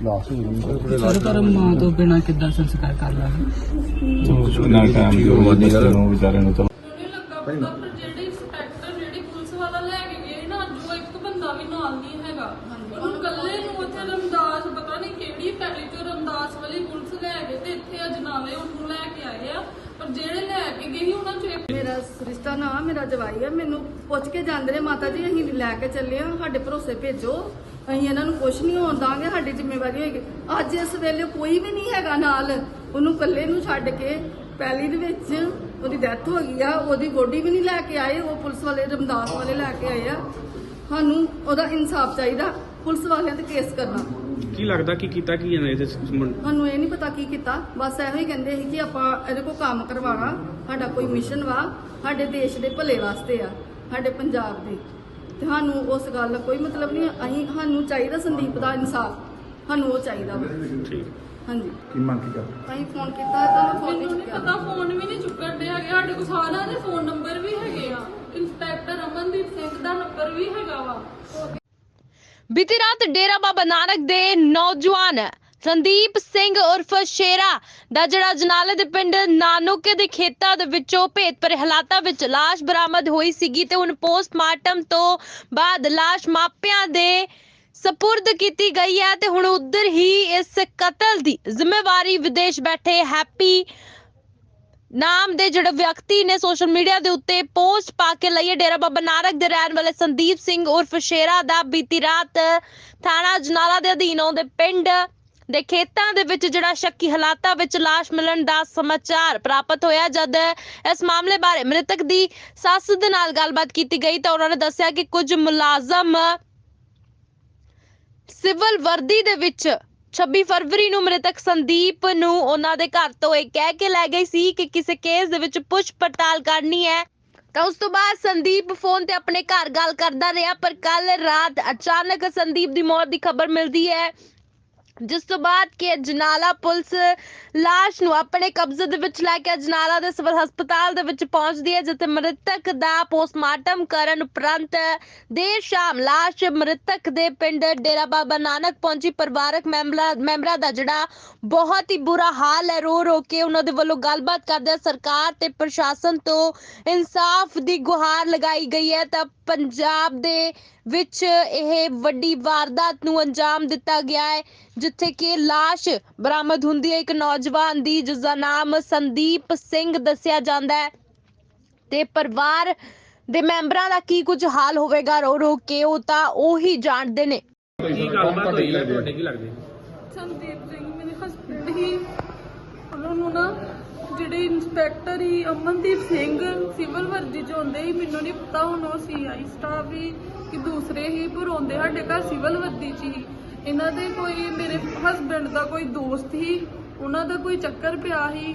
ਲਾਸ਼ ਹੋ ਗਈ ਸਰ ਪਰ ਮਾਂ ਤੋਂ ਬਿਨਾ ਕਿੱਦਾਂ ਸੰਸਕਾਰ ਕਰ ਲਾਂਗੇ ਨਾ ਟਾਈਮ ਦੀ ਉਹ ਬੱਚੇ ਨੂੰ ਵਿਚਾਰੇ ਨੂੰ ਚਲੋ ਮੈਨੂੰ ਲੱਗਾ ਪਤਾ ਪਰ ਜਿਹੜੇ ਇੰਸਪੈਕਟਰ ਜਿਹੜੀ ਪੁਲਿਸ ਵਾਲਾ ਲੈ ਕੇ ਗਏ ਨਾ ਜੋ ਇੱਕ ਬੰਦਾ ਵੀ ਨਾਲ ਨਹੀਂ ਹੈਗਾ ਉਹਨੂੰ ਕੱਲੇ ਨੂੰ ਉੱਥੇ ਰਮਦਾਸ ਪਤਾ ਨਹੀਂ ਕਿਹੜੀ ਪੈਲੀ ਚੋਂ ਰਮਦਾਸ ਵਾਲੀ ਪੁਲਿਸ ਲੈ ਗਏ ਤੇ ਇੱਥੇ ਅਜਨਾਵੇ ਉਹਨੂੰ ਲੈ ਕੇ ਆਏ ਆ। ਪਰ ਜਿਹੜੇ ਲੈ ਕੇ ਗਏ ਸੀ ਉਹਨਾਂ ਚੋਂ ਇੱਕ ਮੇਰਾ ਰਿਸ਼ਤਾ ਨਾ ਮੇਰਾ ਜਵਾਈ ਆ ਮੈਨੂੰ ਪੁੱਛ ਕੇ ਜਾਂਦੇ ਨੇ ਮਾਤਾ ਜੀ ਅਸੀਂ ਲੈ ਕੇ ਚੱਲੇ ਆ ਸਾਡੇ ਭਰੋਸੇ ਭੇਜੋ। ਅਸੀਂ ਇਹਨਾਂ ਨੂੰ ਕੁਝ ਨਹੀਂ ਹੋਣ ਦਾਂਗੇ ਸਾਡੀ ਜ਼ਿੰਮੇਵਾਰੀ ਹੋਏਗੀ। ਅੱਜ ਇਸ ਵੇਲੇ ਕੋਈ ਵੀ ਨਹੀਂ ਹੈਗਾ ਨਾਲ। ਉਹਨੂੰ ਇਕੱਲੇ ਨੂੰ ਛੱਡ ਕੇ ਪੈਲੀ ਦੇ ਵਿੱਚ ਉਹਦੀ ਡੈਥ ਹੋ ਗਈ ਆ ਉਹਦੀ ਬੋਡੀ ਵੀ ਨਹੀਂ ਲੈ ਕੇ ਆਏ ਉਹ ਪੁਲਿਸ ਵਾਲੇ ਰਮਦਾਸ ਵਾਲੇ ਲੈ ਕੇ ਆਏ ਆ। ਸਾਨੂੰ ਉਹਦਾ ਇਨਸਾਫ ਚਾਹੀਦਾ ਪੁਲਿਸ ਵਾਲਿਆਂ ਤੇ ਕੇਸ ਕਰਨਾ। ਕੀ ਲੱਗਦਾ ਕੀ ਕੀਤਾ ਕੀ ਇਹਨਾਂ ਇਹਦੇ ਸੰਬੰਧ ਸਾਨੂੰ ਇਹ ਨਹੀਂ ਪਤਾ ਕੀ ਕੀਤਾ ਬਸ ਇਹੋ ਹੀ ਕਹਿੰਦੇ ਸੀ ਕਿ ਆਪਾਂ ਇਹਦੇ ਕੋਲ ਕੰਮ ਕਰਵਾਉਣਾ ਸਾਡਾ ਕੋਈ ਮਿਸ਼ਨ ਵਾ ਸਾਡੇ ਦੇਸ਼ ਦੇ ਭਲੇ ਵਾਸਤੇ ਆ ਸਾਡੇ ਪੰਜਾਬ ਦੇ। ਤੇ ਸਾਨੂੰ ਉਸ ਗੱਲ ਦਾ ਕੋਈ ਮਤਲਬ ਨਹੀਂ ਅਸੀਂ ਸਾਨੂੰ ਚਾਹੀਦਾ ਸੰਦੀਪ ਦਾ ਇਨਸਾਫ ਸਾਨੂੰ ਉਹ ਚਾਹੀਦਾ ਵਾ। ਠੀਕ। ਹਾਂਜੀ। ਕੀ ਮੰਗ ਕੀ ਕਰ ਅਸੀਂ ਫੋਨ ਕੀਤਾ ਤਾਂ ਫੋਨ ਨਹੀਂ ਮੈਨੂੰ ਨਹੀਂ ਚੁੱਕਿਆ। ਪਤਾ ਫੋਨ ਵੀ ਨਹੀਂ ਚੁੱਕਣ ਦੇ ਹੈਗੇ ਸਾਡੇ ਕੋਲ ਸਾਰਿਆਂ ਦੇ ਫੋਨ ਨੰਬਰ ਵੀ ਹੈਗੇ ਆ। ਇੰਸਪੈਕਟਰ ਅਮਨਦੀਪ ਸਿੰਘ ਦਾ ਨੰਬਰ ਵੀ ਹੈਗਾ ਵਾ। ਬੀਤੀ ਰਾਤ ਡੇਰਾ ਬਾਬਾ ਨਾਨਕ ਦੇ ਨੌਜਵਾਨ ਸੰਦੀਪ ਸਿੰਘ ਉਰਫ ਸ਼ੇਰਾ ਦਾ ਜਿਹੜਾ ਜਨਾਲੇ ਦੇ ਪਿੰਡ ਨਾਨੋਕੇ ਦੇ ਖੇਤਾਂ ਦੇ ਵਿੱਚੋਂ ਭੇਤ ਭਰੇ ਹਾਲਾਤਾਂ ਵਿੱਚ ਲਾਸ਼ ਬਰਾਮਦ ਹੋਈ ਸੀਗੀ ਤੇ ਹੁਣ ਪੋਸਟਮਾਰਟਮ ਤੋਂ ਬਾਅਦ ਲਾਸ਼ ਮਾਪਿਆਂ ਦੇ ਸਪੁਰਦ ਕੀਤੀ ਗਈ ਹੈ ਤੇ ਹੁਣ ਉਧਰ ਹੀ ਇਸ ਕਤਲ ਦੀ ਜ਼ਿੰਮੇਵਾਰੀ ਵਿਦੇਸ਼ ਬੈਠੇ ਹੈਪੀ ਨਾਮ ਦੇ ਜਿਹੜੇ ਵਿਅਕਤੀ ਨੇ ਸੋਸ਼ਲ ਮੀਡੀਆ ਦੇ ਉੱਤੇ ਪੋਸਟ ਪਾ ਕੇ ਲਈ ਡੇਰਾ ਬਾਬਾ ਨਾਨਕ ਦੇ ਰਹਿਣ ਵਾਲੇ ਸੰਦੀਪ ਸਿੰਘ ਉਰਫ ਸ਼ੇਰਾ ਦਾ ਬੀਤੀ ਰਾਤ ਥਾਣਾ ਜਨਾਲਾ ਦੇ ਅਧੀਨ ਆਉਂਦੇ ਪਿੰਡ ਦੇ ਖੇਤਾਂ ਦੇ ਵਿੱਚ ਜਿਹੜਾ ਸ਼ੱਕੀ ਹਾਲਾਤਾਂ ਵਿੱਚ ਲਾਸ਼ ਮਿਲਣ ਦਾ ਸਮਾਚਾਰ ਪ੍ਰਾਪਤ ਹੋਇਆ, ਜਦ ਇਸ ਮਾਮਲੇ ਬਾਰੇ ਮ੍ਰਿਤਕ ਦੀ ਸੱਸ ਦੇ ਨਾਲ ਗੱਲਬਾਤ ਕੀਤੀ ਗਈ ਤਾਂ ਉਹਨਾਂ ਨੇ ਦੱਸਿਆ ਕਿ ਕੁਝ ਮੁਲਾਜ਼ਮ ਸਿਵਲ ਵਰਦੀ ਦੇ ਵਿੱਚ 26 ਫਰਵਰੀ ਨੂੰ ਮ੍ਰਿਤਕ ਸੰਦੀਪ ਨੂੰ ਉਹਨਾਂ ਦੇ ਘਰ ਤੋਂ ਇਹ ਕਹਿ ਕੇ ਲੈ ਗਈ ਸੀ ਕਿ ਕਿਸੇ ਕੇਸ ਦੇ ਵਿੱਚ ਪੁੱਛ ਪੜਤਾਲ ਕਰਨੀ ਹੈ। ਤਾਂ ਉਸ ਤੋਂ ਬਾਅਦ ਸੰਦੀਪ ਫੋਨ ਤੇ ਆਪਣੇ ਘਰ ਗੱਲ ਕਰਦਾ ਰਿਹਾ, ਪਰ ਕੱਲ ਰਾਤ ਅਚਾਨਕ ਸੰਦੀਪ ਦੀ ਮੌਤ ਦੀ ਖਬਰ ਮਿਲਦੀ ਹੈ। ਜਿਸ ਤੋਂ ਬਾਅਦ ਕਿ ਜਨਾਲਾ ਪੁਲਿਸ ਲਾਸ਼ ਨੂੰ ਆਪਣੇ ਕਬਜ਼ੇ ਦੇ ਵਿੱਚ ਲੈ ਕੇ ਜਨਾਲਾ ਦੇ ਸਿਵਲ ਹਸਪਤਾਲ ਦੇ ਵਿੱਚ ਪਹੁੰਚਦੀ ਹੈ, ਜਿੱਥੇ ਮ੍ਰਿਤਕ ਦਾ ਪੋਸਟਮਾਰਟਮ ਕਰਨ ਉਪਰੰਤ ਦੇਰ ਸ਼ਾਮ ਲਾਸ਼ ਮ੍ਰਿਤਕ ਦੇ ਪਿੰਡ ਡੇਰਾ ਬਾਬਾ ਨਾਨਕ ਪਹੁੰਚੀ। ਪਰਿਵਾਰਕ ਮੈਂਬਰਾਂ ਮੈਂਬਰਾਂ ਦਾ ਜਿਹੜਾ ਬਹੁਤ ਹੀ ਬੁਰਾ ਹਾਲ ਹੈ, ਰੋ ਰੋ ਕੇ ਉਹਨਾਂ ਦੇ ਵੱਲੋਂ ਗੱਲਬਾਤ ਕਰਦੇ ਸਰਕਾਰ ਤੇ ਪ੍ਰਸ਼ਾਸਨ ਤੋਂ ਇਨਸਾਫ ਦੀ ਗੁਹਾਰ ਲਗਾਈ ਗਈ ਹੈ। ਤਾਂ ਪੰਜਾਬ ਦੇ ਵਿੱਚ ਇਹ ਵੱਡੀ ਵਾਰਦਾਤ ਨੂੰ ਅੰਜਾਮ ਦਿੱਤਾ ਗਿਆ ਹੈ ਜਿੱਥੇ ਕਿ ਲਾਸ਼ ਬਰਾਮਦ ਹੁੰਦੀ ਹੈ ਇੱਕ ਨੌਜਵਾਨ ਦੀ ਜਿਸ ਦਾ ਨਾਮ ਸੰਦੀਪ ਸਿੰਘ ਦੱਸਿਆ ਜਾਂਦਾ ਹੈ। ਤੇ ਪਰਿਵਾਰ ਦੇ ਮੈਂਬਰਾਂ ਦਾ ਕੀ ਕੁਝ ਹਾਲ ਹੋਵੇਗਾ ਰੋ ਰੋ ਕੇ ਉਹ ਤਾਂ ਉਹੀ ਜਾਣਦੇ ਨੇ। ਕੀ ਗੱਲਬਾਤ ਹੋਈ ਹੈ ਤੁਹਾਡੇ ਕੀ ਲੱਗਦੇ ਸੰਦੀਪ ਸਿੰਘ ਮੇਰੇ ਹਸਬੰਡ ਹੀ ਉਹਨਾਂ ਨੂੰ ਨਾ ਜਿਹੜੇ ਇੰਸਪੈਕਟਰ ਹੀ ਅਮਨਦੀਪ ਸਿੰਘ ਸਿਵਲ ਵਰਦੀ ਚ ਹੁੰਦੇ ਸੀ ਮੈਨੂੰ ਨਹੀਂ ਪਤਾ ਹੁਣ ਉਹ ਸੀਆਈ ਸਟਾਫ ਵੀ ਕਿ ਦੂਸਰੇ ਹੀ ਪਰ ਆਉਂਦੇ ਸਾਡੇ ਘਰ ਸਿਵਲ ਵਰਦੀ ਚ ਹੀ। ਇਹਨਾਂ ਦੇ ਕੋਈ ਮੇਰੇ ਹਸਬੰਡ ਦਾ ਕੋਈ ਦੋਸਤ ਹੀ ਉਹਨਾਂ ਦਾ ਕੋਈ ਚੱਕਰ ਪਿਆ ਸੀ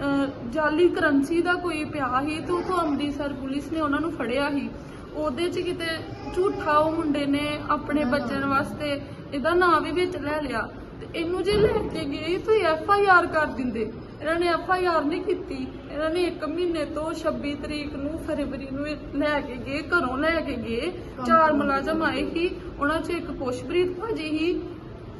ਅਹ ਜਾਲੀ ਕਰੰਸੀ ਦਾ ਕੋਈ ਪਿਆ ਸੀ ਤੇ ਉਥੋਂ ਅੰਮ੍ਰਿਤਸਰ ਪੁਲਿਸ ਨੇ ਉਹਨਾਂ ਨੂੰ ਫੜਿਆ ਸੀ ਉਹਦੇ ਚ ਕਿਤੇ ਝੂਠਾ ਉਹ ਮੁੰਡੇ ਨੇ ਆਪਣੇ ਬੱਚਿਆਂ ਵਾਸਤੇ ਇਹਦਾ ਨਾਂ ਵੀ ਵਿੱਚ ਲੈ ਲਿਆ। ਤੇ ਇਹਨੂੰ ਜੇ ਲੈ ਕੇ ਗਏ ਤਾਂ ਐਫ ਆਈ ਆਰ ਕਰ ਦਿੰਦੇ। ਇਹਨਾਂ ਨੇ ਐਫ ਨਹੀਂ ਕੀਤੀ। ਇਹਨਾਂ ਨੇ 1 ਮਹੀਨੇ ਤੋਂ 26 ਤਰੀਕ ਨੂੰ ਫਰਵਰੀ ਨੂੰ ਇਹ ਲੈ ਕੇ ਗਏ, ਘਰੋਂ ਲੈ ਕੇ ਗਏ। ਚਾਰ ਮੁਲਾਜ਼ਮ ਆਏ ਸੀ। ਉਹਨਾਂ 'ਚ ਇੱਕ ਪੁਸ਼ਪ੍ਰੀਤ ਭਾਜੀ ਸੀ,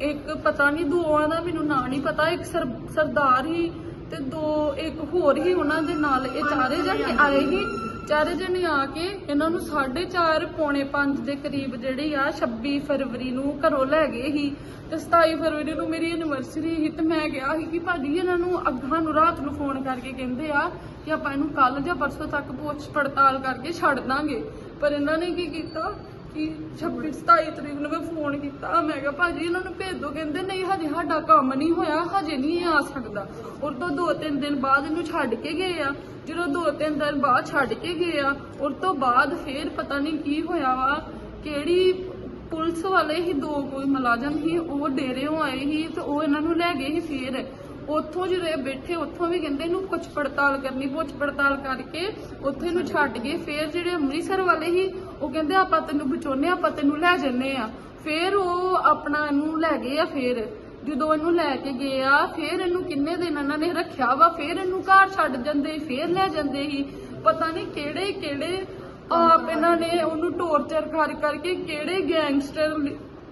ਇੱਕ ਪਤਾ ਨਹੀਂ ਦੋਵਾਂ ਦਾ ਮੈਨੂੰ ਨਾਂ ਨਹੀਂ ਪਤਾ, ਇੱਕ ਸਰ- ਸਰਦਾਰ ਹੀ ਤੇ ਦੋ, ਇੱਕ ਹੋਰ ਹੀ ਉਹਨਾਂ ਦੇ ਨਾਲ ਇਹ ਚਾਰੇ ਜਣੇ ਆਏ ਸੀ। ਚਾਰੇ ਜਣੇ ਆ ਕੇ ਇਹਨਾਂ ਨੂੰ 4:30 ਪੌਣੇ 5 ਦੇ ਕਰੀਬ ਜਿਹੜੀ ਆ 26 ਫਰਵਰੀ ਨੂੰ ਘਰੋਂ ਲੈ ਗਏ ਸੀ ਤੇ 27 ਫਰਵਰੀ ਨੂੰ ਮੇਰੀ ਐਨੀਵਰਸਰੀ ਸੀ ਤੇ ਮੈਂ ਗਿਆ ਸੀ ਕਿ ਭਾਜੀ ਇਹਨਾਂ ਨੂੰ ਅੱਗਾਂ ਨੂੰ ਰਾਤ ਨੂੰ ਫੋਨ ਕਰਕੇ ਕਹਿੰਦੇ ਆ ਕਿ ਆਪਾਂ ਇਹਨੂੰ ਕੱਲ ਜਾਂ ਪਰਸੋਂ ਤੱਕ ਪੁੱਛ ਪੜਤਾਲ ਕਰਕੇ ਛੱਡ ਦਾਂਗੇ। ਪਰ ਇਹਨਾਂ ਨੇ ਕੀ ਕੀਤਾ? ਕਿ 26 27 ਤਰੀਕ ਨੂੰ ਮੈਂ ਫੋਨ ਕੀਤਾ। ਮੈਂ ਕਿਹਾ ਭਾਜੀ ਇਹਨਾਂ ਨੂੰ ਭੇਜ ਦਿਓ ਕਹਿੰਦੇ ਨਹੀਂ, ਹਜੇ ਸਾਡਾ ਕੰਮ ਨਹੀਂ ਹੋਇਆ, ਹਜੇ ਨਹੀਂ ਆ ਸਕਦਾ। ਔਰ ਤੋਂ ਦੋ ਤਿੰਨ ਦਿਨ ਬਾਅਦ ਇਹਨੂੰ ਛੱਡ ਕੇ ਗਏ ਆ। ਜਦੋਂ ਦੋ ਤਿੰਨ ਦਿਨ ਬਾਅਦ ਛੱਡ ਕੇ ਗਏ ਆ ਔਰ ਤੋਂ ਬਾਅਦ ਫੇਰ ਪਤਾ ਨਹੀਂ ਕੀ ਹੋਇਆ ਵਾ, ਕਿਹੜੀ ਪੁਲਿਸ ਵਾਲੇ ਹੀ ਦੋ ਕੋਈ ਮੁਲਾਜ਼ਮ ਸੀ, ਉਹ ਡੇਰਿਓਂ ਆਏ ਸੀ ਤੇ ਉਹ ਇਹਨਾਂ ਨੂੰ ਲੈ ਗਏ ਸੀ ਫੇਰ। ਉੱਥੋਂ ਜਦੋਂ ਇਹ ਬੈਠੇ, ਉੱਥੋਂ ਵੀ ਕਹਿੰਦੇ ਇਹਨੂੰ ਕੁਝ ਪੜਤਾਲ ਕਰਨੀ ਪੁੱਛ ਪੜਤਾਲ ਕਰਕੇ ਉੱਥੇ ਇਹਨੂੰ ਛੱਡ ਗਏ। ਫੇਰ ਜਿਹੜੇ ਅੰਮ੍ਰਿਤਸਰ ਵਾਲੇ ਸੀ, ਉਹ ਕਹਿੰਦੇ ਆਪਾਂ ਤੈਨੂੰ ਬਚਾਉਨੇ ਆਪਾਂ ਤੈਨੂੰ ਲੈ ਜੰਨੇ ਆ। ਫੇਰ ਉਹ ਆਪਣਾ ਇਹਨੂੰ ਲੈ ਗਏ ਆ ਫੇਰ। ਜਦੋਂ ਇਹਨੂੰ ਲੈ ਕੇ ਗਏ ਆ, ਫੇਰ ਇਹਨੂੰ ਕਿੰਨੇ ਦਿਨ ਇਹਨਾਂ ਨੇ ਰੱਖਿਆ ਵਾ? ਫੇਰ ਇਹਨੂੰ ਘਰ ਛੱਡ ਜਾਂਦੇ ਫੇਰ ਲੈ ਜਾਂਦੇ ਸੀ। ਪਤਾ ਨਹੀਂ ਕਿਹੜੇ ਕਿਹੜੇ ਆਪ ਇਹਨਾਂ ਨੇ ਉਹਨੂੰ ਟੌਰਚਰ ਕਰ ਕਰਕੇ ਕਿਹੜੇ ਗੈਂਗਸਟਰ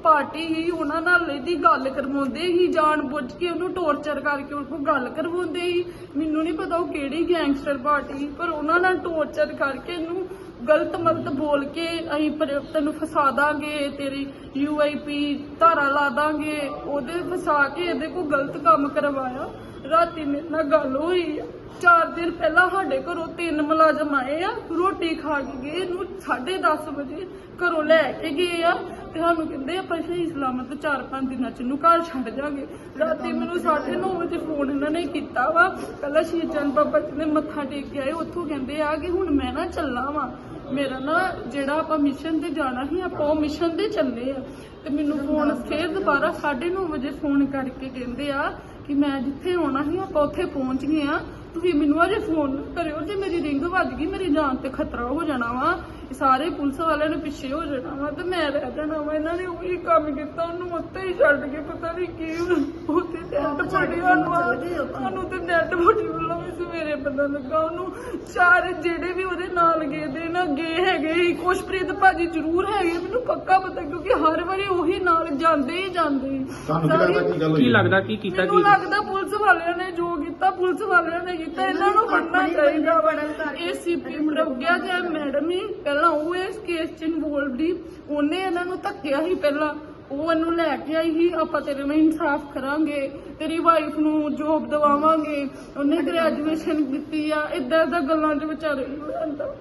ਪਾਰਟੀ ਹੀ ਉਹਨਾਂ ਨਾਲ ਇਹਦੀ ਗੱਲ ਕਰਵਾਉਂਦੇ ਹੀ, ਜਾਣ ਬੁੱਝ ਕੇ ਉਹਨੂੰ ਟੌਰਚਰ ਕਰਕੇ ਉਹ ਕੋਲ ਗੱਲ ਕਰਵਾਉਂਦੇ ਹੀ। ਮੈਨੂੰ ਨਹੀਂ ਪਤਾ ਉਹ ਕਿਹੜੀ ਗੈਂਗਸਟਰ ਪਾਰਟੀ ਪਰ ਉਹਨਾਂ ਨਾਲ ਟੌਰਚਰ ਕਰਕੇ ਇਹਨੂੰ ਗਲਤ ਮਲਤ ਬੋਲ ਕੇ ਅਸੀਂ ਤੈਨੂੰ ਫਸਾ ਦਾਂਗੇ, ਤੇਰੀ ਯੂਆਈਪੀ ਧਾਰਾ ਲਾ ਦਾਂਗੇ। ਉਹਦੇ ਫਸਾ ਕੇ ਇਹਦੇ ਕੋਲ ਗਲਤ ਕੰਮ ਕਰਵਾਇਆ। ਰਾਤੀ ਮੇਰੇ ਨਾਲ ਗੱਲ ਹੋਈ ਆ। ਚਾਰ ਦਿਨ ਪਹਿਲਾਂ ਸਾਡੇ ਘਰੋਂ ਤਿੰਨ ਮੁਲਾਜ਼ਮ ਆਏ ਆ। ਰੋਟੀ ਖਾ ਕੇ ਗਏ ਇਹਨੂੰ 10:30 ਵਜੇ ਘਰੋਂ ਲੈ ਕੇ ਗਏ ਆ। ਤੇ ਸਾਨੂੰ ਕਹਿੰਦੇ ਆਪਾਂ ਸਹੀ ਸਲਾਮਤ ਚਾਰ ਪੰਜ ਦਿਨਾਂ ਚ ਇਹਨੂੰ ਘਰ ਛੱਡ ਜਾਗੇ। ਰਾਤੀ ਮੈਨੂੰ 9:30 ਵਜੇ ਫੋਨ ਇਹਨਾਂ ਨੇ ਕੀਤਾ ਵਾ। ਪਹਿਲਾਂ ਸ਼ਹੀਦ ਸ਼ੀਰਚੰਦ ਬਾਬਾ ਜੀ ਨੇ ਮੱਥਾ ਟੇਕ ਕੇ ਆਏ। ਉੱਥੋਂ ਕਹਿੰਦੇ ਆ ਕਿ ਹੁਣ ਮੈਂ ਨਾ ਚੱਲਾਂ ਵਾਂ। ਮੇਰਾ ਨਾ ਜਿਹੜਾ ਆਪਾਂ ਮਿਸ਼ਨ ਤੇ ਜਾਣਾ ਸੀ, ਆਪਾਂ ਉਹ ਮਿਸ਼ਨ ਤੇ ਚੱਲੇ ਆ। ਤੇ ਮੈਨੂੰ ਫੋਨ ਫੇਰ ਦੁਬਾਰਾ 9:30 ਵਜੇ ਫੋਨ ਕਰਕੇ ਕਹਿੰਦੇ ਆ ਕਿ ਮੈਂ ਜਿੱਥੇ ਆਉਣਾ ਸੀ ਆਪਾਂ ਉੱਥੇ ਪਹੁੰਚ ਗਏ ਆ ਤੁਸੀਂ ਮੈਨੂੰ ਅਜੇ ਫੋਨ ਨਾ ਕਰਿਓ ਜੇ ਮੇਰੀ ਰਿੰਗ ਵੱਜ ਗਈ ਮੇਰੀ ਜਾਨ ਤੇ ਖਤਰਾ ਹੋ ਜਾਣਾ ਵਾ। ਸਾਰੇ ਪੁਲਿਸ ਵਾਲਿਆਂ ਨੇ ਪਿੱਛੇ ਹੋ ਜਾਣਾ ਵਾ ਤੇ ਮੈਂ ਰਹਿ ਜਾਣਾ ਵਾ। ਇਹਨਾਂ ਨੇ ਉਹੀ ਕੰਮ ਕੀਤਾ ਉਹਨੂੰ ਉੱਤੇ ਹੀ ਛੱਡ ਕੇ ਪਤਾ ਨਹੀਂ ਕੀ ਉੱਥੇ ਟੈਂਟ ਫੜੀ ਉਹਨੂੰ ਉਹਨੂੰ ਤੇ ਨੈਟ ਸਵੇਰੇ ਪਤਾ ਲੱਗਾ ਉਹਨੂੰ। ਚਾਰ ਜਿਹੜੇ ਵੀ ਉਹਦੇ ਨਾਲ ਗਏ ਦੇ ਨਾ ਗਏ ਹੈਗੇ ਸੀ। ਖੁਸ਼ਪ੍ਰੀਤ ਭਾਜੀ ਜ਼ਰੂਰ ਹੈਗੇ ਮੈਨੂੰ ਪੱਕਾ ਪਤਾ ਕਿਉਂਕਿ ਹਰ ਵਾਰੀ ਉਹੀ ਨਾਲ ਜਾਂਦੇ ਹੀ ਜਾਂਦੇ। ਤੁਹਾਨੂੰ ਕੀ ਲੱਗਦਾ ਕੀ ਗੱਲ ਹੋਈ? ਕੀ ਲੱਗਦਾ ਕੀ ਕੀਤਾ ਮੈਨੂੰ ਕੀ ਲੱਗਦਾ ਪੁਲਿਸ ਵਾਲਿਆਂ ਨੇ ਜੋ ਕੀਤਾ ਪੁਲਿਸ ਵਾਲਿਆਂ ਨੇ ਕੀਤਾ ਇਹਨਾਂ ਨੂੰ ਫੜਨਾ ਚਾਹੀਦਾ। ਵਾ ਇਹ ਸੀਪੀ ਪ੍ਰਗਿਆ ਜੈ ਮੈਡਮ ਹੀ ਪਹਿਲਾਂ ਉਹ ਇਸ ਕੇਸ ਚ ਇਨਵੋਲਵਡ ਹੀ ਉਹਨੇ ਇਹਨਾਂ ਨੂੰ ਧੱਕਿਆ ਸੀ ਪਹਿਲਾਂ। ਉਹ ਇਹਨੂੰ ਲੈ ਕੇ ਆਈ ਸੀ ਆਪਾਂ ਤੇਰੇ ਨਾਲ ਇਨਸਾਫ ਕਰਾਂਗੇ ਤੇਰੀ ਵਾਈਫ ਨੂੰ ਜੋਬ ਦਵਾਵਾਂਗੇ ਉਹਨੇ ਗ੍ਰੈਜੂਏਸ਼ਨ ਕੀਤੀ ਆ ਇਦਾਂ ਇਦਾਂ ਗੱਲਾਂ ਚ ਵਿਚਾਰੇ ਨੂੰ ਰਹਿੰਦਾ।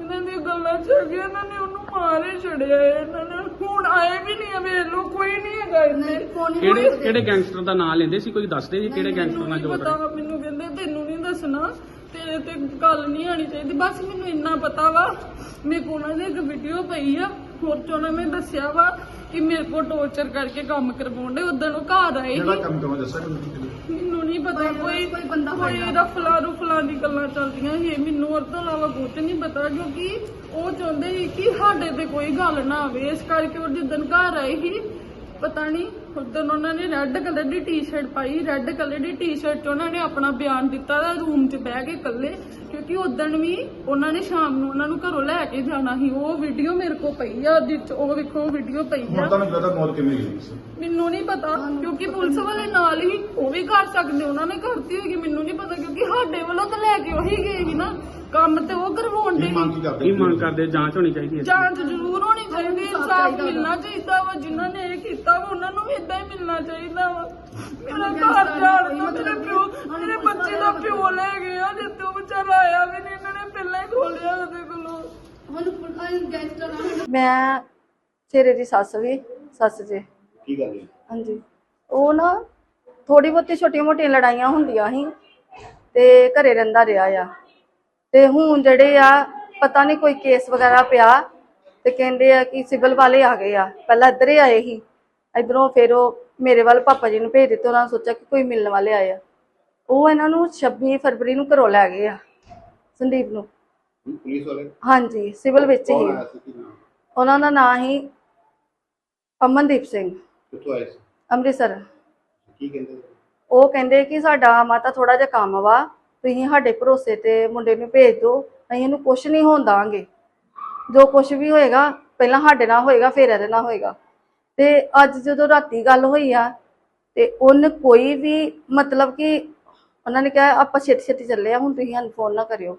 ਇਹਨਾਂ ਦੀਆਂ ਗੱਲਾਂ ਚ ਆ ਗਿਆ ਇਹਨਾਂ ਨੇ ਉਹਨੂੰ ਮਾਰੇ ਛੜਿਆ ਇਹਨਾਂ ਨੇ ਹੁਣ ਆਏ ਵੀ ਨਹੀਂ ਆ ਵੇਖ ਲੋ ਕੋਈ ਨਹੀਂ ਹੈਗਾ ਇੱਥੇ। ਕਿਹੜੇ ਕਿਹੜੇ ਗੈਂਗਸਟਰ ਦਾ ਨਾਮ ਲੈਂਦੇ ਸੀ? ਕੋਈ ਦੱਸਦੇ ਜੀ ਕਿਹੜੇ ਗੈਂਗਸਟਰ ਨਾਲ ਮੈਨੂੰ ਜੋੜ ਪਤਾ ਮੈਨੂੰ ਕਹਿੰਦੇ ਤੈਨੂੰ ਨਹੀਂ ਦੱਸਣਾ ਤੇ ਤੇ ਗੱਲ ਨਹੀਂ ਆਣੀ ਚਾਹੀਦੀ। ਬਸ ਮੈਨੂੰ ਇੰਨਾ ਪਤਾ ਵਾ ਮੇਰੇ ਕੋਲ ਉਹਨਾਂ ਨੇ ਇੱਕ ਵੀਡੀਓ ਪਈ ਆ। ਹੋਰ ਚ ਉਹਨਾਂ ਨੇ ਦੱਸਿਆ ਵਾ ਕਿ ਮੇਰੇ ਕੋਲ ਟੌਰਚਰ ਕਰਕੇ ਕੰਮ ਕਰਵਾਉਂਦੇ ਉਦੋਂ ਉਹ ਘਰ ਆਏ ਜਿਹੜਾ ਸੀ। ਕੰਮ ਕਰਵਾ ਦੱਸਿਆ ਕਿ ਮੈਨੂੰ ਨਹੀਂ ਪਤਾ ਕੋਈ ਕੋਈ ਬੰਦਾ ਕੋਈ ਹੋਏਗਾ। ਰਫਲਾ ਰੁਫਲਾ ਦੀ ਗੱਲਾਂ ਚੱਲਦੀਆਂ ਸੀ ਮੈਨੂੰ ਉਹ ਤੋਂ ਇਲਾਵਾ ਕੁਝ ਨਹੀਂ ਪਤਾ ਕਿਉਂਕਿ ਉਹ ਚਾਹੁੰਦੇ ਸੀ ਕਿ ਸਾਡੇ ਤੇ ਕੋਈ ਗੱਲ ਨਾ ਆਵੇ। ਇਸ ਕਰਕੇ ਉਹ ਜਿੱਦਣ ਘਰ ਆਏ ਸੀ ਪਤਾ ਨਹੀਂ ਉਦੋਂ ਉਹਨਾਂ ਨੇ ਰੈੱਡ ਕਲਰ ਦੀ ਟੀ-ਸ਼ਰਟ ਪਾਈ ਰੈੱਡ ਕਲਰ ਦੀ ਟੀ-ਸ਼ਰਟ 'ਚ ਉਹਨਾਂ ਨੇ ਆਪਣਾ ਬਿਆਨ ਦਿੱਤਾ ਦਾ ਰੂਮ 'ਚ ਬਹਿ ਕੇ ਇਕੱਲੇ। ਕਿਉਂਕਿ ਉਦੋਂ ਵੀ ਉਹਨਾਂ ਨੇ ਸ਼ਾਮ ਨੂੰ ਉਹਨਾਂ ਨੂੰ ਘਰੋਂ ਲੈ ਕੇ ਜਾਣਾ ਸੀ। ਉਹ ਵੀਡੀਓ ਮੇਰੇ ਕੋਲ ਪਈ ਆ ਜਿਹ 'ਚ ਉਹ ਵੇਖੋ ਵੀਡੀਓ ਪਈ ਹੁਣ ਆ ਤੁਹਾਨੂੰ ਲੱਗਦਾ ਮੌਤ ਕਿਵੇਂ ਗਈ ਮੈਨੂੰ ਨਹੀਂ ਪਤਾ ਕਿਉਂਕਿ ਪੁਲਿਸ ਵਾਲੇ ਨਾਲ ਹੀ ਉਹ ਵੀ ਕਰ ਸਕਦੇ ਉਹਨਾਂ ਨੇ ਕਰਤੀ ਹੋਏਗੀ। ਮੈਨੂੰ ਨਹੀਂ ਪਤਾ ਕਿਉਂਕਿ ਸਾਡੇ ਵੱਲੋਂ ਤਾਂ ਲੈ ਕੇ ਉਹੀ ਗਏ ਸੀ ਨਾ। ਕੰਮ ਤੇ ਉਹ ਕਰਵਾਉਣ ਦੇ ਕੀ ਮੰਗ ਕੀ ਕਰਦੇ ਕੀ ਮੰਗ ਕਰਦੇ? ਜਾਂਚ ਹੋਣੀ ਚਾਹੀਦੀ ਹੈ। ਜਾਂਚ ਜ਼ਰੂਰ ਹੋਣੀ ਚਾਹੀਦੀ ਇਨਸਾਫ ਮਿਲਣਾ ਚਾਹੀਦਾ ਵਾ ਜਿਨ੍ਹਾਂ ਨੇ ਇਹ ਕੀਤਾ ਵਾ ਉਹਨਾਂ ਨੂੰ ਵੀ ਇਦਾਂ ਹੀ ਮਿਲਣਾ ਚਾਹੀਦਾ ਵਾ। ਮੇਰਾ ਘਰ ਜਾਣ ਦਾ ਮੇਰੇ ਪਿਓ ਮੇਰੇ ਬੱਚੇ ਦਾ ਪਿਓ ਲੈ ਗਿਆ ਜਿੱਤੇ ਉਹ ਵਿਚਾਰਾ ਆਇਆ ਵੀ ਨਹੀਂ ਇਹਨਾਂ ਨੇ ਪਹਿਲਾਂ ਹੀ ਖੋਲਿਆ ਉਹਦੇ ਕੋਲੋਂ। ਹੁਣ ਅਸੀਂ ਗੈਂਗਸਟਰ ਨਾਲ ਮੈਂ ਤੇਰੇ ਦੀ ਸੱਸ ਵੀ ਸੱਸ ਜੀ। ਕੀ ਗੱਲ ਹੈ ਹਾਂਜੀ। ਉਹ ਨਾ ਥੋੜੀ ਬਹੁਤੀ ਛੋਟੀਆਂ ਮੋਟੀਆਂ ਲੜਾਈਆਂ ਹੁੰਦੀਆਂ ਸੀ ਤੇ ਘਰੇ ਰਹਿੰਦਾ ਰਿਹਾ ਆ। ਤੇ ਹੁਣ ਜਿਹੜੇ ਆ ਪਤਾ ਨਹੀਂ ਕੋਈ ਕੇਸ ਵਗੈਰਾ ਪਿਆ ਤੇ ਕਹਿੰਦੇ ਆ ਕਿ ਸਿਵਲ ਵਾਲੇ ਆ ਗਏ ਆ ਪਹਿਲਾਂ ਇੱਧਰ ਹੀ ਆਏ ਸੀ। ਇਧਰੋਂ ਫਿਰ ਉਹ ਮੇਰੇ ਵੱਲ ਪਾਪਾ ਜੀ ਨੂੰ ਭੇਜ ਦਿੱਤੇ ਉਹਨਾਂ ਨੇ ਸੋਚਿਆ ਕਿ ਕੋਈ ਮਿਲਣ ਵਾਲੇ ਆਏ ਆ। ਉਹ ਇਹਨਾਂ ਨੂੰ 26 ਫਰਵਰੀ ਨੂੰ ਘਰੋਂ ਲੈ ਗਏ ਆ ਸੰਦੀਪ ਨੂੰ। ਪੁਲਿਸ ਵਾਲੇ? ਹਾਂਜੀ ਸਿਵਲ ਵਿੱਚ ਹੀ। ਸੀ ਕੀ ਨਾਮ? ਉਹਨਾਂ ਦਾ ਨਾਂ ਸੀ ਅਮਨਦੀਪ ਸਿੰਘ। ਕਿੱਥੋਂ ਆਏ ਸੀ? ਅੰਮ੍ਰਿਤਸਰ। ਕੀ ਕਹਿੰਦੇ? ਉਹ ਕਹਿੰਦੇ ਕਿ ਸਾਡਾ ਮਾਤਾ ਥੋੜਾ ਜਿਹਾ ਕੰਮ ਵਾ ਤੁਸੀਂ ਸਾਡੇ ਭਰੋਸੇ ਤੇ ਮੁੰਡੇ ਨੂੰ ਭੇਜ ਦਿਓ ਅਸੀਂ ਇਹਨੂੰ ਕੁਝ ਨਹੀਂ ਹੋਣ ਦਾਂਗੇ। ਜੋ ਕੁਝ ਵੀ ਹੋਏਗਾ, ਪਹਿਲਾਂ ਸਾਡੇ ਨਾਲ ਹੋਏਗਾ, ਫਿਰ ਇਹਦੇ ਨਾਲ ਹੋਏਗਾ। ਤੇ ਅੱਜ ਜਦੋਂ ਰਾਤੀ ਗੱਲ ਹੋਈ ਆ, ਤੇ ਉਹਨੇ ਕੋਈ ਵੀ ਮਤਲਬ ਕਿ ਉਹਨਾਂ ਨੇ ਕਿਹਾ, ਆਪਾਂ ਛੇਤੀ ਛੇਤੀ ਚੱਲੇ ਆ, ਹੁਣ ਤੁਸੀਂ ਸਾਨੂੰ ਫੋਨ ਨਾ ਕਰਿਓ।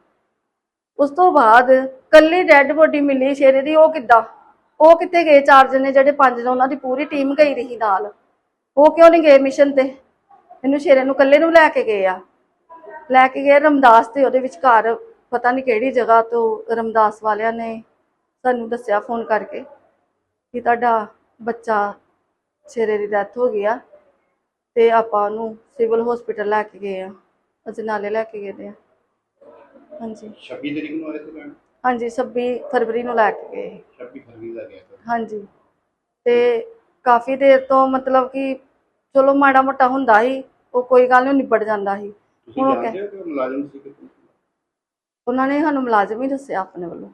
ਉਸ ਤੋਂ ਬਾਅਦ ਕੱਲੀ ਡੈੱਡ ਬੋਡੀ ਮਿਲੀ ਸ਼ੇਰੇ ਦੀ, ਉਹ ਕਿੱਦਾਂ? ਉਹ ਕਿੱਥੇ ਗਏ? ਚਾਰ ਜਣੇ ਜਿਹੜੇ ਪੰਜ ਨੇ ਉਹਨਾਂ ਦੀ ਪੂਰੀ ਟੀਮ ਗਈ ਰਹੀ ਨਾਲ। ਉਹ ਕਿਉਂ ਨਹੀਂ ਗਏ ਮਿਸ਼ਨ ਤੇ? ਇਹਨੂੰ ਸ਼ੇਰੇ ਨੂੰ ਇਕੱਲੇ ਨੂੰ ਲੈ ਕੇ ਗਏ ਆ। ਲੈ ਕੇ ਗਏ ਰਮਦਾਸ ਤੇ, ਉਹਦੇ ਵਿਚਕਾਰ ਪਤਾ ਨਹੀਂ ਕਿਹੜੀ ਜਗ੍ਹਾ ਤੋਂ ਰਮਦਾਸ ਵਾਲਿਆਂ ਨੇ। ਸਾਨੂੰ ਦੱਸਿਆ ਫੋਨ ਕਰਕੇ ਕਿ ਤੁਹਾਡਾ ਬੱਚਾ ਸ਼ੇਰੇ ਦੀ ਡੈਥ ਹੋ ਗਈ ਆ ਤੇ ਆਪਾਂ ਉਹਨੂੰ ਸਿਵਲ ਹਸਪੀਟਲ ਲੈ ਕੇ ਗਏ ਆ। ਅਸੀਂ ਨਾਲੇ ਲੈ ਕੇ ਗਏ ਦੇ ਆ। ਹਾਂਜੀ। 26 ਤਰੀਕ ਨੂੰ ਆਏ ਸੀ ਮੈਮ? ਹਾਂਜੀ 26 ਫਰਵਰੀ ਨੂੰ ਲੈ ਕੇ ਗਏ। 26 ਫਰਵਰੀ ਦਾ ਗਿਆ ਸਰ ਹਾਂਜੀ। ਤੇ ਕਾਫੀ ਦੇਰ ਤੋਂ ਮਤਲਬ ਕਿ ਚਲੋ ਮਾੜਾ ਮੋਟਾ ਹੁੰਦਾ ਸੀ ਉਹ ਕੋਈ ਗੱਲ ਨਹੀਂ ਨਿਬੜ ਜਾਂਦਾ ਸੀ। ਤੁਸੀਂ ਹੁਣ ਉਹ ਜਾਣਦੇ ਹੋ ਕਿ ਉਹ ਮੁਲਾਜ਼ਮ ਸੀ ਕਿ ਉਹਨਾਂ ਨੇ ਸਾਨੂੰ ਮੁਲਾਜ਼ਮ ਹੀ ਦੱਸਿਆ ਆਪਣੇ ਵੱਲੋਂ।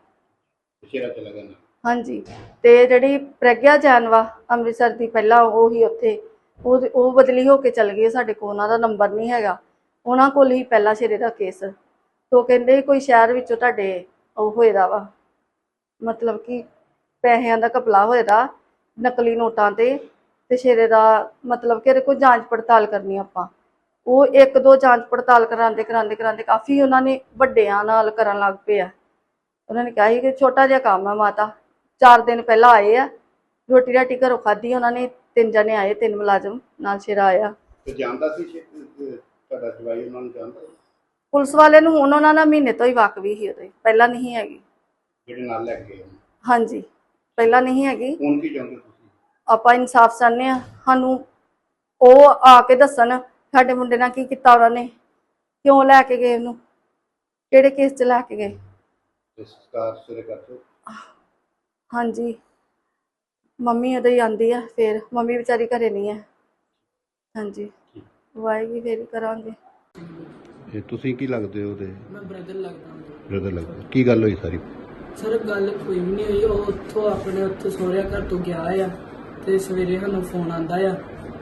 ਸ਼ੇਰਾ ਚਲਾ ਗਿਆ ਨਾ ਹਾਂਜੀ। ਤੇ ਜਿਹੜੀ ਪ੍ਰਗਿਆ ਜੈਨ ਵਾ, ਅੰਮ੍ਰਿਤਸਰ ਦੀ ਪਹਿਲਾਂ ਉਹ ਹੀ ਉੱਥੇ, ਉਹ ਉਹ ਬਦਲੀ ਹੋ ਕੇ ਚਲ ਗਈ ਸਾਡੇ ਕੋਲ, ਉਹਨਾਂ ਦਾ ਨੰਬਰ ਨਹੀਂ ਹੈਗਾ। ਉਹਨਾਂ ਕੋਲ ਹੀ ਪਹਿਲਾ ਸ਼ੇਰੇ ਦਾ ਕੇਸ ਤੋਂ ਕਹਿੰਦੇ ਕੋਈ ਸ਼ਹਿਰ ਵਿੱਚੋਂ ਤੁਹਾਡੇ ਉਹ ਹੋਏਦਾ ਵਾ। ਮਤਲਬ ਕਿ ਪੈਸਿਆਂ ਦਾ ਕਪਲਾ ਹੋਏਦਾ, ਨਕਲੀ ਨੋਟਾਂ ਤੇ ਤੇ ਸ਼ੇਰੇ ਦਾ ਮਤਲਬ ਕਿ ਇਹਦੇ ਕੋਲ ਜਾਂਚ ਪੜਤਾਲ ਕਰਨੀ ਆਪਾਂ। ਉਹ ਇੱਕ ਦੋ ਜਾਂਚ ਪੜਤਾਲ ਕਰਾਉਂਦੇ ਕਰਾਉਂਦੇ ਕਰਾਉਂਦੇ ਕਾਫੀ ਉਹਨਾਂ ਨੇ ਵੱਡਿਆਂ ਨਾਲ ਕਰਨ ਲੱਗ ਪਏ ਆ। ਉਹਨਾਂ ਨੇ ਕਿਹਾ ਸੀ ਕਿ ਛੋਟਾ ਜਿਹਾ ਕੰਮ ਹੈ ਮਾਤਾ। ਚਾਰ ਦਿਨ ਪਹਿਲਾਂ ਆਏ ਆ। ਰੋਟੀ ਰਾਟੀ ਘਰੋਂ ਖਾਧੀ ਉਹਨਾਂ ਨੇ ਤਿੰਨ ਜਣੇ ਆਏ ਤਿੰਨ ਮੁਲਾਜ਼ਮ ਨਾਲ ਸ਼ੇਰਾ ਆਇਆ। ਤੇ ਜਾਣਦਾ ਸੀ ਸ਼ੇ- ਅਹ ਤੁਹਾਡਾ ਜਵਾਈ ਉਹਨਾਂ ਨੂੰ ਜਾਣਦਾ ਸੀ? ਪੁਲਿਸ ਵਾਲੇ ਨੂੰ ਹੁਣ ਉਹਨਾਂ ਨਾਲ ਮਹੀਨੇ ਤੋਂ ਹੀ ਵਾਕਵੀ ਸੀ ਉਹਦੇ ਪਹਿਲਾਂ ਨਹੀਂ ਹੈਗੀ। ਜਿਹੜੇ ਨਾਲ ਲੈ ਕੇ ਗਏ ਉਹਨੂੰ। ਹਾਂਜੀ ਪਹਿਲਾਂ ਨਹੀਂ ਹੈਗੀ। ਹੁਣ ਕੀ ਚਾਹੁੰਦੇ ਤੁਸੀਂ? ਆਪਾਂ ਇਨਸਾਫ ਚਾਹੁੰਦੇ ਆ ਸਾਨੂੰ ਉਹ ਆ ਕੇ ਦੱਸਣ ਸਾਡੇ ਮੁੰਡੇ ਨਾਲ ਕੀ ਕੀਤਾ ਉਹਨਾਂ ਨੇ ਕਿਉਂ ਲੈ ਕੇ ਗਏ ਉਹਨੂੰ ਕਿਹੜੇ ਕੇਸ 'ਚ ਲੈ ਕੇ ਗਏ। ਤੇ ਸੰਸਕਾਰ ਸਿਰੇ ਕਰ। ਦਿਓ ਹਾਂਜੀ। ਮੰਮੀ ਉਹਦੇ ਹੀ ਆਂਦੀ ਆ ਫੇਰ। ਮੰਮੀ ਵਿਚਾਰੀ ਘਰੇ ਨਹੀਂ ਹੈ ਹਾਂਜੀ। ਵਾਏਗੀ ਫੇਰ ਕਰਾਂਗੇ। ਇਹ ਤੁਸੀਂ ਕੀ ਲੱਗਦੇ ਹੋ ਉਹਦੇ? ਮੈਂ ਬ੍ਰਦਰ ਲੱਗਦਾ ਹਾਂ। ਬ੍ਰਦਰ ਲੱਗਦੇ। ਕੀ ਗੱਲ ਹੋਈ ਸਾਰੀ? ਸਰ ਗੱਲ ਕੋਈ ਵੀ ਨਹੀਂ ਹੋਈ। ਉਹ ਉੱਥੋਂ ਆਪਣੇ ਉੱਥੋਂ ਸਹੁਰਿਆਂ ਘਰ ਤੋਂ ਗਿਆ ਆ ਤੇ ਸਵੇਰੇ ਸਾਨੂੰ ਫੋਨ ਆਂਦਾ ਆ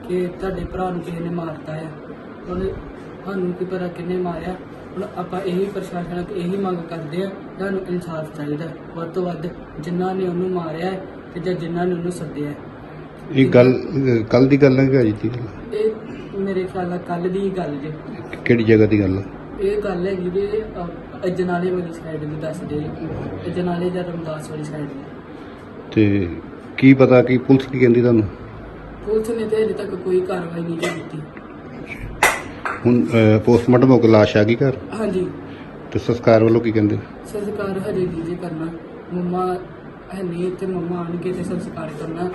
ਕਿ ਤੁਹਾਡੇ ਭਰਾ ਨੂੰ ਕਿਸੇ ਨੇ ਮਾਰਤਾ ਆ। ਉਹਨੇ ਸਾਨੂੰ ਕੀ ਪਤਾ ਕਿੰਨੇ ਮਾਰਿਆ। ਹੁਣ ਆਪਾਂ ਇਹੀ ਪ੍ਰਸ਼ਾਸਨ ਅੱਗੇ ਇਹੀ ਮੰਗ ਕਰਦੇ ਆ ਤੁਹਾਨੂੰ ਇਨਸਾਫ ਚਾਹੀਦਾ ਵੱਧ ਤੋਂ ਵੱਧ ਜਿਨ੍ਹਾਂ ਨੇ ਉਹਨੂੰ ਮਾਰਿਆ ਹੈ ਤੇ ਜਾਂ ਜਿਨ੍ਹਾਂ ਨੇ ਉਹਨੂੰ ਸੱਦਿਆ ਹੈ। ਇਹ ਗੱਲ ਕੱਲ ਦੀ ਗੱਲ ਹੈ ਕਿ ਅੱਜ ਦੀ ਗੱਲ ਹੈ? ਇਹ ਮੇਰੇ ਖਿਆਲ ਨਾਲ ਕੱਲ ਦੀ ਗੱਲ ਜੇ। ਕਿਹੜੀ ਜਗ੍ਹਾ ਦੀ ਗੱਲ ਹੈ? ਇਹ ਗੱਲ ਹੈਗੀ ਜੇ ਅਜਨਾਲੇ ਵਾਲੀ ਸਾਈਡ ਦੀ ਦੱਸਦੇ ਅਜਨਾਲੇ ਜਾਂ ਰਮਦਾਸ ਵਾਲੀ ਸਾਈਡ ਦੀ ਤੇ ਕੀ ਪਤਾ ਕਿ ਪੁਲਿਸ ਕੀ ਕਹਿੰਦੀ ਤੁਹਾਨੂੰ? ਪੁਲਿਸ ਨੇ ਤੇ ਅਜੇ ਤੱਕ ਕੋਈ ਕਾਰਵਾਈ ਨਹੀਂ ਜੀ ਕੀਤੀ। ਹੁਣ ਪੋਸਟਮਾਰਟਮ ਹੋ ਕੇ ਲਾਸ਼ ਆ ਗਈ ਘਰ? ਹਾਂਜੀ। ਤੇ ਸੰਸਕਾਰ ਵੱਲੋਂ ਕੀ ਕਹਿੰਦੇ? ਸੰਸਕਾਰ ਹਜੇ ਨਹੀਂ ਕਰਨਾ। ਮੰਮਾ ਹੈ ਨਹੀਂ ਤੇ ਮੰਮਾ ਆਣ ਕੇ ਤੇ ਸੰਸਕਾਰ ਕਰਨਾ।